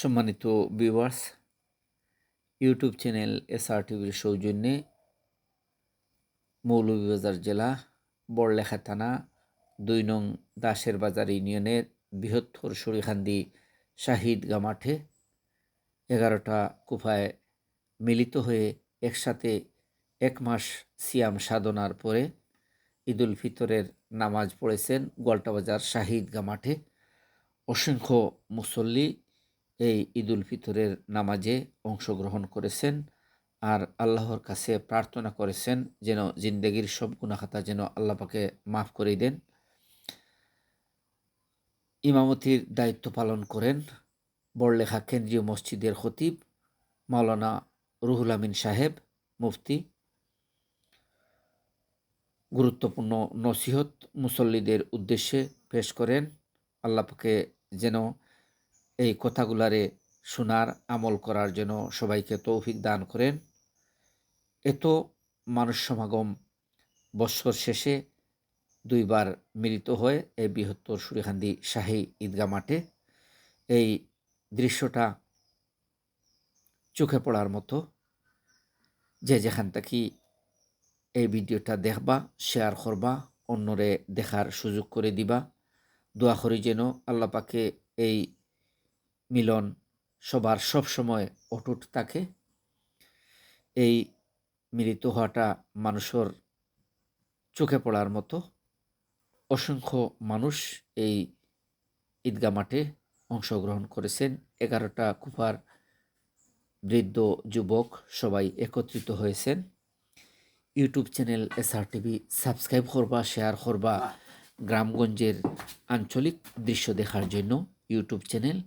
সম্মানিত viewers YouTube channel SR টিভির সৌজন্যে মৌলভীবাজার জেলা, বড়লেখা থানা, দুই নং দাসের বাজার ইউনিয়নের বৃহত্তর সরিখান্দি শাহিদ মাঠে এগারোটা কুফায় মিলিত হয়ে একসাথে এক মাস সিয়াম সাধনার পরে ঈদুল ফিতরের নামাজ পড়েছেন গোয়ালটাবাজার শাহিদ মাঠে অসংখ্য মুসল্লি এই ঈদুল ফিতরের নামাজে অংশগ্রহণ করেছেন আর আল্লাহর কাছে প্রার্থনা করেছেন যেন জিন্দগির সব গুণাখাতা যেন আল্লাহ পাকে মাফ করে দেন। ইমামতির দায়িত্ব পালন করেন বড়লেখা কেন্দ্রীয় মসজিদের খতিব মাওলানা রুহুল আমিন সাহেব, মুফতি। গুরুত্বপূর্ণ নসিহত মুসল্লিদের উদ্দেশ্যে পেশ করেন। আল্লাপাকে যেন এই কথাগুলারে শোনার আমল করার জন্য সবাইকে তৌফিক দান করেন। এত মানুষ সমাগম বৎসর শেষে দুইবার মিলিত হয়ে এই বৃহত্তর সুরিহান্দি শাহী ঈদগা মাঠে এই দৃশ্যটা চোখে পড়ার মতো। যে যেখান থেকে এই ভিডিওটা দেখবা, শেয়ার করবা, অন্যরে দেখার সুযোগ করে দিবা। দোয়া করি যেন আল্লাপাকে এই মিলন সবার সব সময় অটুট থাকে। এই মিলিত হওয়াটা মানুষের চোখে পড়ার মতো। অসংখ্য মানুষ এই ঈদগা মাঠে অংশগ্রহণ করেছেন। এগারোটা কুফার বৃদ্ধ যুবক সবাই একত্রিত হয়েছেন। YouTube channel SR TV subscribe করবা শেয়ার করবা। গ্রামগঞ্জের আঞ্চলিক দৃশ্য দেখার জন্য ইউটিউব চ্যানেল